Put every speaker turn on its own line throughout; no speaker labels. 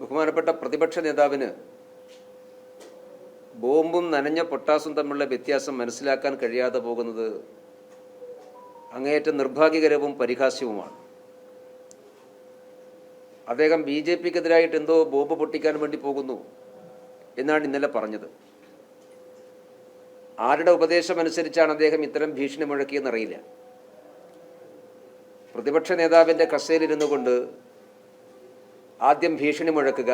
ബഹുമാനപ്പെട്ട പ്രതിപക്ഷ നേതാവിന് ബോംബും നനഞ്ഞ പൊട്ടാസും തമ്മിലുള്ള വ്യത്യാസം മനസ്സിലാക്കാൻ കഴിയാതെ പോകുന്നത് അങ്ങേയറ്റം നിർഭാഗ്യകരവും പരിഹാസ്യവുമാണ്. അദ്ദേഹം ബി ജെ പിക്കെതിരായിട്ട് എന്തോ ബോംബ് പൊട്ടിക്കാൻ വേണ്ടി പോകുന്നു എന്നാണ് ഇന്നലെ പറഞ്ഞത്. ആരുടെ ഉപദേശം അനുസരിച്ചാണ് അദ്ദേഹം ഇത്തരം ഭീഷണി മുഴക്കിയെന്നറിയില്ല. പ്രതിപക്ഷ നേതാവിന്റെ കസേലിരുന്നു കൊണ്ട് ആദ്യം ഭീഷണി മുഴക്കുക.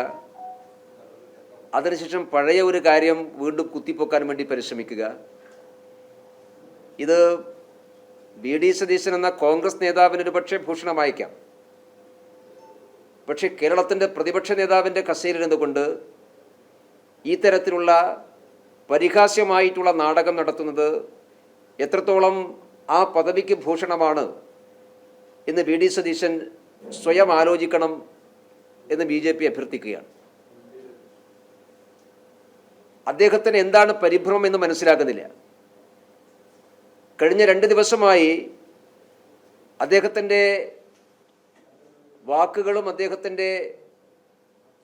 അതിനുശേഷം പഴയ ഒരു കാര്യം വീണ്ടും കുത്തിപ്പൊക്കാൻ വേണ്ടി പരിശ്രമിക്കുക. ഇത് ബി ഡി സതീശൻ എന്ന കോൺഗ്രസ് നേതാവിന് ഒരു പക്ഷേ ഭൂഷണമായേക്കാം. പക്ഷേ കേരളത്തിന്റെ പ്രതിപക്ഷ നേതാവിന്റെ കസേലിരുന്നു കൊണ്ട് ഈ തരത്തിലുള്ള പരിഹാസ്യമായിട്ടുള്ള നാടകം നടത്തുന്നത് എത്രത്തോളം ആ പദവിക്ക് ഭൂഷണമാണ് എന്ന് വി ഡി സതീശൻ സ്വയം ആലോചിക്കണം എന്ന് ബി ജെ പി അഭ്യർത്ഥിക്കുകയാണ്. അദ്ദേഹത്തിന് എന്താണ് പരിഭ്രമം എന്ന് മനസ്സിലാക്കുന്നില്ല കഴിഞ്ഞ രണ്ട് ദിവസമായി അദ്ദേഹത്തിന്റെ വാക്കുകളും അദ്ദേഹത്തിന്റെ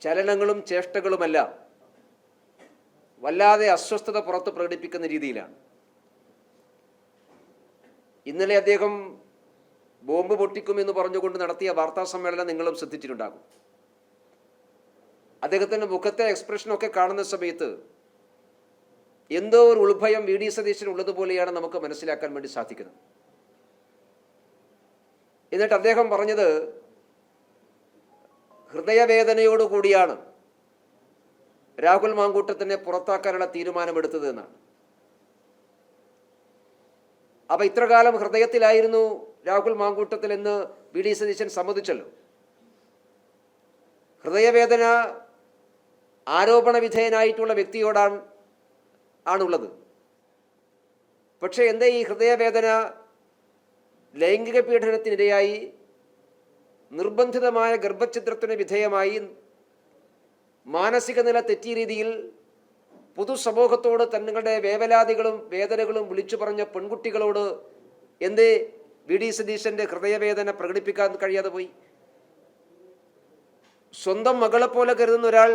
ചലനങ്ങളും ചേഷ്ടകളുമെല്ലാം വല്ലാതെ അസ്വസ്ഥത പുറത്ത് പ്രകടിപ്പിക്കുന്ന രീതിയിലാണ്. ഇന്നലെ അദ്ദേഹം ബോംബ് പൊട്ടിക്കുമെന്ന് പറഞ്ഞുകൊണ്ട് നടത്തിയ വാർത്താ സമ്മേളനം നിങ്ങളും ശ്രദ്ധിച്ചിട്ടുണ്ടാകും. അദ്ദേഹത്തിന്റെ മുഖത്തെ എക്സ്പ്രഷനൊക്കെ കാണുന്ന സമയത്ത് എന്തോ ഒരു ഉൾഭയം വി ഡി സതീശൻ ഉള്ളതുപോലെയാണ് നമുക്ക് മനസ്സിലാക്കാൻ വേണ്ടി സാധിക്കുന്നത്. എന്നിട്ട് അദ്ദേഹം പറഞ്ഞത് ഹൃദയവേദനയോടുകൂടിയാണ് രാഹുൽ മാങ്കൂട്ടത്തിനെ പുറത്താക്കാനുള്ള തീരുമാനമെടുത്തത് എന്നാണ്. അപ്പൊ ഇത്രകാലം ഹൃദയത്തിലായിരുന്നു രാഹുൽ മാങ്കൂട്ടത്തിൽ എന്ന് വി ഡി സതീശൻ സമ്മതിച്ചല്ലോ. ഹൃദയവേദന ആരോപണ വിധേയനായിട്ടുള്ള വ്യക്തിയോടാണ് ആണുള്ളത്. പക്ഷേ എന്തേ ഈ ഹൃദയവേദന ലൈംഗിക പീഡനത്തിനിരയായി നിർബന്ധിതമായ ഗർഭഛിദ്രത്തിന് വിധേയമായി മാനസിക നില തെറ്റിയ രീതിയിൽ പൊതുസമൂഹത്തോട് തങ്ങളുടെ വേവലാതികളും വേദനകളും വിളിച്ചു പറഞ്ഞ പെൺകുട്ടികളോട് എന്തേ വി ഡി സതീശന്റെ ഹൃദയവേദന പ്രകടിപ്പിക്കാൻ കഴിയാതെ പോയി? സ്വന്തം മകളെപ്പോലെ കരുതുന്ന ഒരാൾ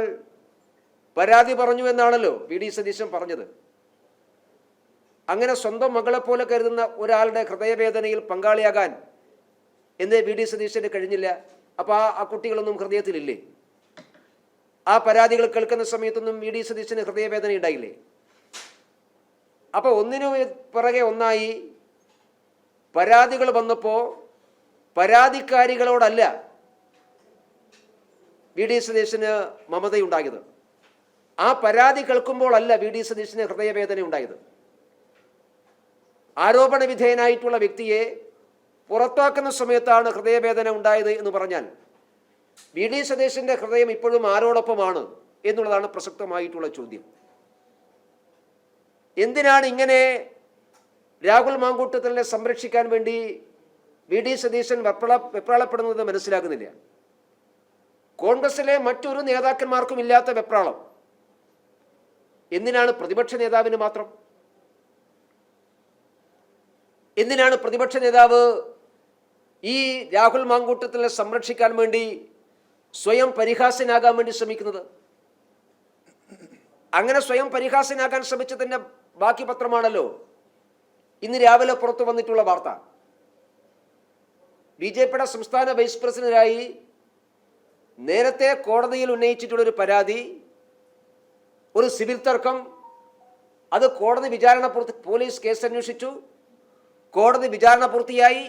പരാതി പറഞ്ഞു എന്നാണല്ലോ വി ഡി സതീശൻ പറഞ്ഞത്. അങ്ങനെ സ്വന്തം മകളെപ്പോലെ കരുതുന്ന ഒരാളുടെ ഹൃദയവേദനയിൽ പങ്കാളിയാകാൻ എന്ന് വി ഡി സതീശന് കഴിഞ്ഞില്ല. അപ്പോൾ ആ ആ കുട്ടികളൊന്നും ഹൃദയത്തിലില്ലേ? ആ പരാതികൾ കേൾക്കുന്ന സമയത്തൊന്നും വി ഡി സതീശന് ഹൃദയവേദന ഉണ്ടായില്ലേ? അപ്പോൾ ഒന്നിനു പിറകെ ഒന്നായി പരാതികൾ വന്നപ്പോൾ പരാതിക്കാരികളോടല്ല വി ഡി സതീശന് മമതയുണ്ടായത്. ആ പരാതി കേൾക്കുമ്പോഴല്ല വി ഡി സതീശന് ഹൃദയവേദന ഉണ്ടായത്. ആരോപണ വിധേയനായിട്ടുള്ള വ്യക്തിയെ പുറത്താക്കുന്ന സമയത്താണ് ഹൃദയവേദന ഉണ്ടായത് എന്ന് പറഞ്ഞാൽ വി ഡി സതീശന്റെ ഹൃദയം ഇപ്പോഴും ആരോടൊപ്പമാണ് എന്നുള്ളതാണ് പ്രസക്തമായിട്ടുള്ള ചോദ്യം. എന്തിനാണ് ഇങ്ങനെ രാഹുൽ മാങ്കൂട്ടത്തിനെ സംരക്ഷിക്കാൻ വേണ്ടി വി ഡി സതീശൻ വെപ്രള വെപ്രാളപ്പെടുന്നത് മനസ്സിലാകുന്നില്ല. കോൺഗ്രസിലെ മറ്റൊരു നേതാക്കന്മാർക്കും ഇല്ലാത്ത വെപ്രാളം എന്തിനാണ് പ്രതിപക്ഷ നേതാവിന് മാത്രം? എന്തിനാണ് പ്രതിപക്ഷ നേതാവ് ഈ രാഹുൽ മാങ്കൂട്ടത്തിനെ സംരക്ഷിക്കാൻ വേണ്ടി സ്വയം പരിഹാസ്യനാകാൻ വേണ്ടി ശ്രമിക്കുന്നത്? അങ്ങനെ സ്വയം പരിഹാസ്യനാകാൻ ശ്രമിച്ചതിന്റെ ബാക്കി പത്രമാണല്ലോ ഇന്ന് രാവിലെ പുറത്തു വന്നിട്ടുള്ള വാർത്ത. ബി ജെ പിയുടെ സംസ്ഥാന വൈസ് പ്രസിഡന്റായി നേരത്തെ കോടതിയിൽ ഉന്നയിച്ചിട്ടുള്ള ഒരു പരാതി ഒരു സിവിൽ തർക്കം. അത് കോടതി വിചാരണ പൂർത്തി പോലീസ് കേസ് അന്വേഷിച്ചു കോടതി വിചാരണ പൂർത്തിയായി.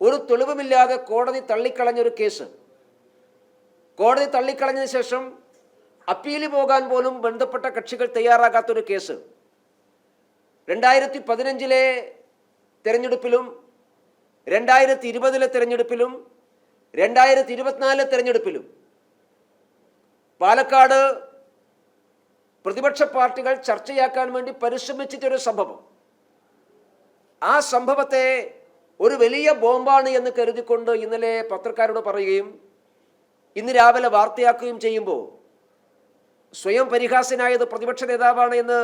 ഒരു തെളിവുമില്ലാതെ കോടതി തള്ളിക്കളഞ്ഞൊരു കേസ്. കോടതി തള്ളിക്കളഞ്ഞതിന് ശേഷം അപ്പീൽ പോകാൻ പോലും ബന്ധപ്പെട്ട കക്ഷികൾ തയ്യാറാകാത്തൊരു കേസ്. രണ്ടായിരത്തി പതിനഞ്ചിലെ തെരഞ്ഞെടുപ്പിലും രണ്ടായിരത്തി ഇരുപതിലെ തെരഞ്ഞെടുപ്പിലും രണ്ടായിരത്തി ഇരുപത്തിനാലിലെ തെരഞ്ഞെടുപ്പിലും പാലക്കാട് പ്രതിപക്ഷ പാർട്ടികൾ ചർച്ചയാക്കാൻ വേണ്ടി പരിശ്രമിച്ചിട്ടൊരു സംഭവം. ആ സംഭവത്തെ ഒരു വലിയ ബോംബാണ് എന്ന് കരുതിക്കൊണ്ട് ഇന്നലെ പത്രക്കാരോട് പറയുകയും ഇന്ന് രാവിലെ വാർത്തയാക്കുകയും ചെയ്യുമ്പോൾ സ്വയം പരിഹാസനായത് പ്രതിപക്ഷ നേതാവാണ് എന്ന്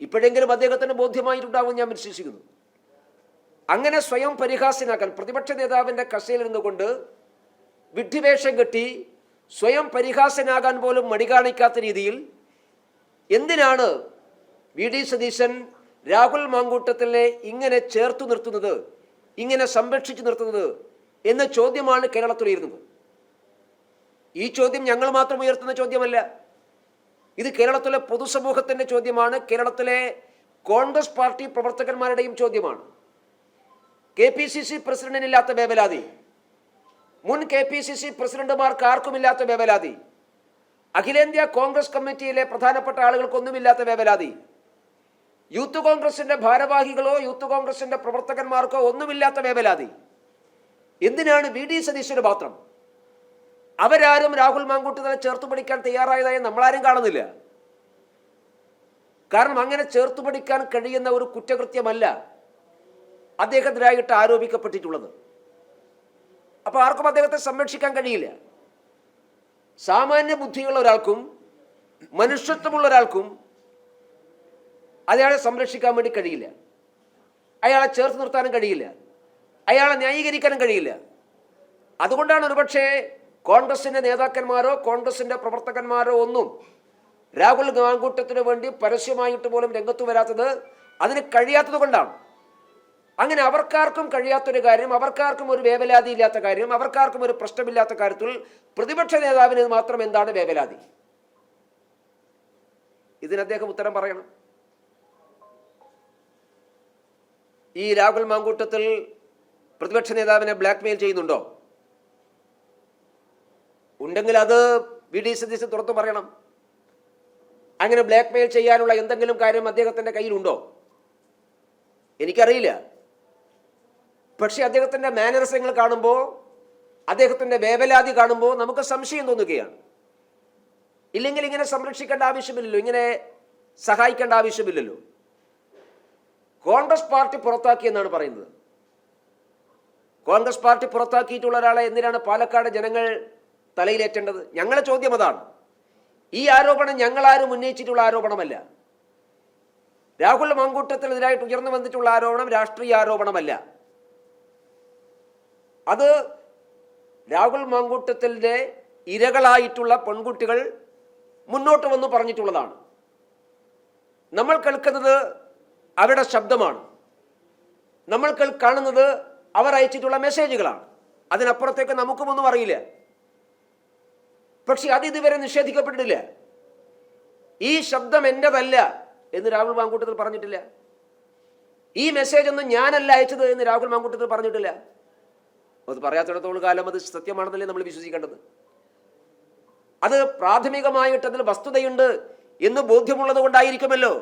ഇപ്പോഴെങ്കിലും അദ്ദേഹത്തിന് ബോധ്യമായിട്ടുണ്ടാവും ഞാൻ വിശ്വസിക്കുന്നു. അങ്ങനെ സ്വയം പരിഹാസ്യനാക്കാൻ പ്രതിപക്ഷ നേതാവിന്റെ കസയിൽ നിന്നുകൊണ്ട് വിഡ്ഢിവേഷം കെട്ടി സ്വയം പരിഹാസനാകാൻ പോലും മടി കാണിക്കാത്ത രീതിയിൽ എന്തിനാണ് വി ഡി സതീശൻ രാഹുൽ മാങ്കൂട്ടത്തിലെ ഇങ്ങനെ ചേർത്തു നിർത്തുന്നത് ഇങ്ങനെ സംരക്ഷിച്ചു നിർത്തുന്നത് എന്ന ചോദ്യമാണ് കേരളത്തിലുയരുന്നത് ഈ ചോദ്യം ഞങ്ങൾ മാത്രം ഉയർത്തുന്ന ചോദ്യമല്ല. ഇത് കേരളത്തിലെ പൊതുസമൂഹത്തിന്റെ ചോദ്യമാണ് കേരളത്തിലെ കോൺഗ്രസ് പാർട്ടി പ്രവർത്തകന്മാരുടെയും ചോദ്യമാണ്. കെ പി സി സി പ്രസിഡന്റിനില്ലാത്ത വേവലാതി മുൻ കെ പി സി സി പ്രസിഡന്റുമാർക്ക് ആർക്കുമില്ലാത്ത വേവലാതി അഖിലേന്ത്യാ കോൺഗ്രസ് കമ്മിറ്റിയിലെ പ്രധാനപ്പെട്ട ആളുകൾക്കൊന്നുമില്ലാത്ത വേവലാതി. യൂത്ത് കോൺഗ്രസിന്റെ ഭാരവാഹികളോ യൂത്ത് കോൺഗ്രസിന്റെ പ്രവർത്തകന്മാർക്കോ ഒന്നുമില്ലാത്ത വേവലാതി. എന്തിനാണ് വി ഡി സതീശന് മാത്രം? അവരാരും രാഹുൽ മാങ്കൂട്ടത്തിനെ ചേർത്ത് പിടിക്കാൻ തയ്യാറായതായി നമ്മളാരും കാണുന്നില്ല. കാരണം അങ്ങനെ ചേർത്ത് പിടിക്കാൻ കഴിയുന്ന ഒരു കുറ്റകൃത്യമല്ല അദ്ദേഹത്തിനായിട്ട് ആരോപിക്കപ്പെട്ടിട്ടുള്ളത്. അപ്പൊ ആർക്കും അദ്ദേഹത്തെ സംരക്ഷിക്കാൻ കഴിയില്ല. സാമാന്യ ബുദ്ധിയുള്ള ഒരാൾക്കും മനുഷ്യത്വമുള്ള ഒരാൾക്കും അയാളെ സംരക്ഷിക്കാൻ വേണ്ടി കഴിയില്ല. അയാളെ ചേർത്ത് നിർത്താനും കഴിയില്ല. അയാളെ ന്യായീകരിക്കാനും കഴിയില്ല. അതുകൊണ്ടാണ് ഒരുപക്ഷെ കോൺഗ്രസിന്റെ നേതാക്കന്മാരോ കോൺഗ്രസിന്റെ പ്രവർത്തകന്മാരോ ഒന്നും രാഹുൽ ഗാങ്കൂട്ടത്തിന് വേണ്ടി പരസ്യമായിട്ട് പോലും രംഗത്ത് വരാത്തത് അതിന് കഴിയാത്തത് കൊണ്ടാണ്. അങ്ങനെ അവർക്കാർക്കും കഴിയാത്തൊരു കാര്യം അവർക്കാർക്കും ഒരു വേവലാതി ഇല്ലാത്ത കാര്യം അവർക്കാർക്കും ഒരു പ്രശ്നമില്ലാത്ത കാര്യത്തിൽ പ്രതിപക്ഷ നേതാവിന് മാത്രം എന്താണ് വേവലാതി? ഇതിന് അദ്ദേഹം ഉത്തരം പറയണം. ഈ രാഹുൽ മാങ്കൂട്ടത്തിൽ പ്രതിപക്ഷ നേതാവിനെ ബ്ലാക്ക്മെയിൽ ചെയ്യുന്നുണ്ടോ? ഉണ്ടെങ്കിൽ അത് വി ഡി സതീശൻ തുറത്തു പറയണം. അങ്ങനെ ബ്ലാക്ക്മെയിൽ ചെയ്യാനുള്ള എന്തെങ്കിലും കാര്യം അദ്ദേഹത്തിന്റെ കയ്യിലുണ്ടോ? എനിക്കറിയില്ല. പക്ഷെ അദ്ദേഹത്തിന്റെ മാനരസങ്ങൾ കാണുമ്പോൾ അദ്ദേഹത്തിന്റെ വേവലാതി കാണുമ്പോൾ നമുക്ക് സംശയം തോന്നുകയാണ്. ഇല്ലെങ്കിൽ ഇങ്ങനെ സംരക്ഷിക്കേണ്ട ആവശ്യമില്ലല്ലോ ഇങ്ങനെ സഹായിക്കേണ്ട ആവശ്യമില്ലല്ലോ. കോൺഗ്രസ് പാർട്ടി പുറത്താക്കി എന്നാണ് പറയുന്നത്. കോൺഗ്രസ് പാർട്ടി പുറത്താക്കിയിട്ടുള്ള ഒരാളെ എന്തിനാണ് പാലക്കാട് ജനങ്ങൾ തലയിലേറ്റേണ്ടത്? ഞങ്ങളെ ചോദ്യം അതാണ്. ഈ ആരോപണം ഞങ്ങളാരും ഉന്നയിച്ചിട്ടുള്ള ആരോപണമല്ല. രാഹുൽ മങ്കൂട്ടത്തിനെതിരായിട്ട് ഉയർന്നു വന്നിട്ടുള്ള ആരോപണം രാഷ്ട്രീയ ആരോപണമല്ല. അത് രാഹുൽ മാങ്കൂട്ടത്തിന്റെ ഇരകളായിട്ടുള്ള പെൺകുട്ടികൾ മുന്നോട്ട് വന്ന് പറഞ്ഞിട്ടുള്ളതാണ്. നമ്മൾ കേൾക്കുന്നത് അവരുടെ ശബ്ദമാണ്. നമ്മൾ കാണുന്നത് അവർ അയച്ചിട്ടുള്ള മെസ്സേജുകളാണ്. അതിനപ്പുറത്തേക്ക് നമുക്കുമൊന്നും അറിയില്ല. പക്ഷെ അത് ഇതുവരെ നിഷേധിക്കപ്പെട്ടിട്ടില്ല. ഈ ശബ്ദം എന്റെതല്ല എന്ന് രാഹുൽ മാങ്കൂട്ടത്തിൽ പറഞ്ഞിട്ടില്ല. ഈ മെസ്സേജ് ഒന്നും ഞാനല്ല അയച്ചത് എന്ന് രാഹുൽ മാങ്കൂട്ടത്തിൽ പറഞ്ഞിട്ടില്ല. അത് പറയാത്തിടത്തോളം കാലം അത് സത്യമാണെന്നല്ലേ നമ്മൾ വിശ്വസിക്കേണ്ടത്? അത് പ്രാഥമികമായിട്ട് അതിൽ വസ്തുതയുണ്ട് എന്ന് ബോധ്യമുള്ളത് കൊണ്ടായിരിക്കുമല്ലോ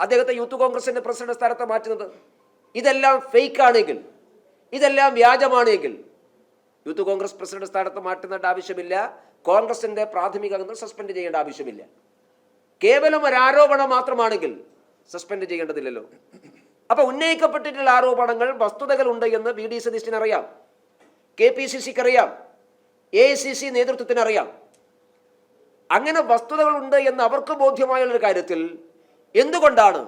അദ്ദേഹത്തെ യൂത്ത് കോൺഗ്രസിന്റെ പ്രസിഡന്റ് സ്ഥാനത്ത് മാറ്റുന്നത്. ഇതെല്ലാം ഫേക്ക് ആണെങ്കിൽ ഇതെല്ലാം വ്യാജമാണെങ്കിൽ യൂത്ത് കോൺഗ്രസ് പ്രസിഡന്റ് സ്ഥാനത്ത് മാറ്റുന്നതിന്റെ ആവശ്യമില്ല കോൺഗ്രസിന്റെ പ്രാഥമിക അംഗങ്ങൾ സസ്പെൻഡ് ചെയ്യേണ്ട ആവശ്യമില്ല. കേവലം ഒരു ആരോപണം മാത്രമാണെങ്കിൽ സസ്പെൻഡ് ചെയ്യേണ്ടതില്ലല്ലോ. അപ്പൊ ഉന്നയിക്കപ്പെട്ടിട്ടുള്ള ആരോപണങ്ങൾ വസ്തുതകൾ ഉണ്ട് എന്ന് വി ഡി സതീശന് അറിയാം. കെ പി സി സിക്ക് അറിയാം എ ഐ സി സി നേതൃത്വത്തിന് അറിയാം അങ്ങനെ വസ്തുതകളുണ്ട് എന്ന് അവർക്ക് ബോധ്യമായുള്ളൊരു കാര്യത്തിൽ എന്തുകൊണ്ടാണ്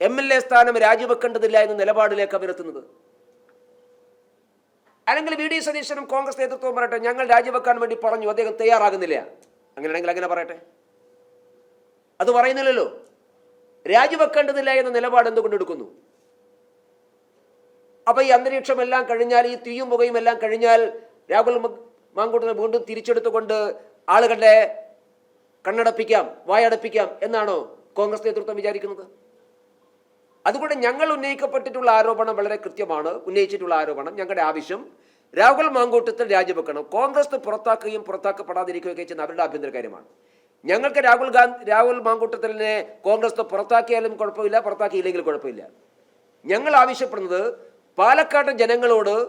എം എൽ എ സ്ഥാനം രാജിവെക്കേണ്ടതില്ല എന്ന നിലപാടിലേക്ക് അവരെത്തുന്നത് അല്ലെങ്കിൽ വി ഡി സതീശനും കോൺഗ്രസ് നേതൃത്വവും പറയട്ടെ ഞങ്ങൾ രാജിവെക്കാൻ വേണ്ടി പറഞ്ഞു അദ്ദേഹം തയ്യാറാകുന്നില്ല. അങ്ങനെയാണെങ്കിൽ അങ്ങനെ പറയട്ടെ. അത് പറയുന്നില്ലല്ലോ. രാജിവെക്കേണ്ടതില്ല എന്ന നിലപാട് എന്തുകൊണ്ട് എടുക്കുന്നു? അപ്പൊ ഈ അന്തരീക്ഷം എല്ലാം കഴിഞ്ഞാൽ ഈ തീയും പുകയും എല്ലാം കഴിഞ്ഞാൽ രാഹുൽ മാങ്കൂട്ടനെ വീണ്ടും തിരിച്ചെടുത്തുകൊണ്ട് ആളുകളുടെ കണ്ണടപ്പിക്കാം വായടപ്പിക്കാം എന്നാണോ കോൺഗ്രസ് നേതൃത്വം വിചാരിക്കുന്നത്? അതുകൊണ്ട് ഞങ്ങൾ ഉന്നയിക്കപ്പെട്ടിട്ടുള്ള ആരോപണം വളരെ കൃത്യമാണ്. ഉന്നയിച്ചിട്ടുള്ള ആരോപണം ഞങ്ങളുടെ ആവശ്യം രാഹുൽ മാങ്കൂട്ടത്തിൽ രാജിവെക്കണം. കോൺഗ്രസ് പുറത്താക്കുകയും പുറത്താക്കപ്പെടാതിരിക്കുകയൊക്കെ ചെയ്യുന്ന അവരുടെ ആഭ്യന്തര കാര്യമാണ്. ഞങ്ങൾക്ക് രാഹുൽ ഗാന്ധി രാഹുൽ മാങ്കൂട്ടത്തിലിനെ കോൺഗ്രസ് പുറത്താക്കിയാലും കുഴപ്പമില്ല പുറത്താക്കിയില്ലെങ്കിലും കുഴപ്പമില്ല. ഞങ്ങൾ ആവശ്യപ്പെടുന്നത് പാലക്കാട് ജനങ്ങളോട്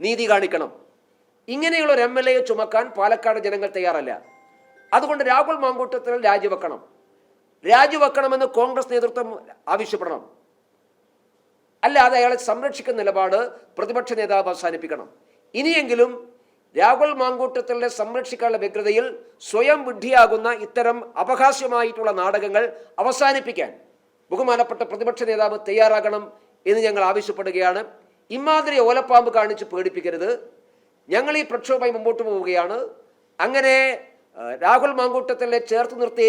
നീതി കാണിക്കണം. ഇങ്ങനെയുള്ള ഒരു എം എൽ എയെ ചുമക്കാൻ പാലക്കാട് ജനങ്ങൾ തയ്യാറല്ല. അതുകൊണ്ട് രാഹുൽ മാങ്കൂട്ടത്തിൽ രാജിവെക്കണം. രാജിവെക്കണമെന്ന് കോൺഗ്രസ് നേതൃത്വം ആവശ്യപ്പെടണം. അല്ലാതെ അയാളെ സംരക്ഷിക്കുന്ന നിലപാട് പ്രതിപക്ഷ നേതാവ് അവസാനിപ്പിക്കണം. ഇനിയെങ്കിലും രാഹുൽ മാങ്കൂട്ടത്തിലെ സംരക്ഷിക്കാനുള്ള വ്യഗ്രതയിൽ സ്വയം വിഡ്ഢിയാകുന്ന ഇത്തരം അപഹാസ്യമായിട്ടുള്ള നാടകങ്ങൾ അവസാനിപ്പിക്കാൻ ബഹുമാനപ്പെട്ട പ്രതിപക്ഷ നേതാവ് തയ്യാറാകണം എന്ന് ഞങ്ങൾ ആവശ്യപ്പെടുകയാണ്. ഇമാതിരി ഓലപ്പാമ്പ് കാണിച്ച് പേടിപ്പിക്കരുത്. ഞങ്ങൾ ഈ പ്രക്ഷോഭമായി മുമ്പോട്ട് പോവുകയാണ്. അങ്ങനെ രാഹുൽ മാങ്കൂട്ടത്തിലെ ചേർത്ത് നിർത്തി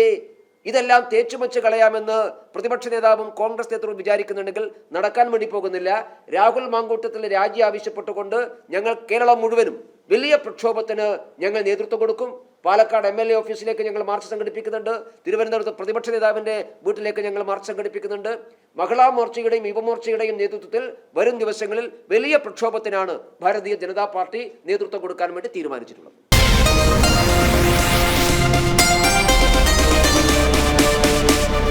ഇതെല്ലാം തേച്ചുമച്ച് കളയാമെന്ന് പ്രതിപക്ഷ നേതാവും കോൺഗ്രസ് നേതൃത്വവും വിചാരിക്കുന്നുണ്ടെങ്കിൽ നടക്കാൻ വേണ്ടി പോകുന്നില്ല. രാഹുൽ മാങ്കൂട്ടത്തിലെ രാജി ആവശ്യപ്പെട്ടുകൊണ്ട് ഞങ്ങൾ കേരളം മുഴുവനും വലിയ പ്രക്ഷോഭത്തിന് ഞങ്ങൾ നേതൃത്വം കൊടുക്കും. പാലക്കാട് എം എൽ എ ഓഫീസിലേക്ക് ഞങ്ങൾ മാർച്ച് സംഘടിപ്പിക്കുന്നുണ്ട്. തിരുവനന്തപുരത്ത് പ്രതിപക്ഷ നേതാവിന്റെ വീട്ടിലേക്ക് ഞങ്ങൾ മാർച്ച് സംഘടിപ്പിക്കുന്നുണ്ട്. മഹിളാ മോർച്ചയുടെയും യുവമോർച്ചയുടെയും നേതൃത്വത്തിൽ വരും ദിവസങ്ങളിൽ വലിയ പ്രക്ഷോഭത്തിനാണ് ഭാരതീയ ജനതാ പാർട്ടി നേതൃത്വം കൊടുക്കാൻ വേണ്ടി തീരുമാനിച്ചിട്ടുള്ളത്.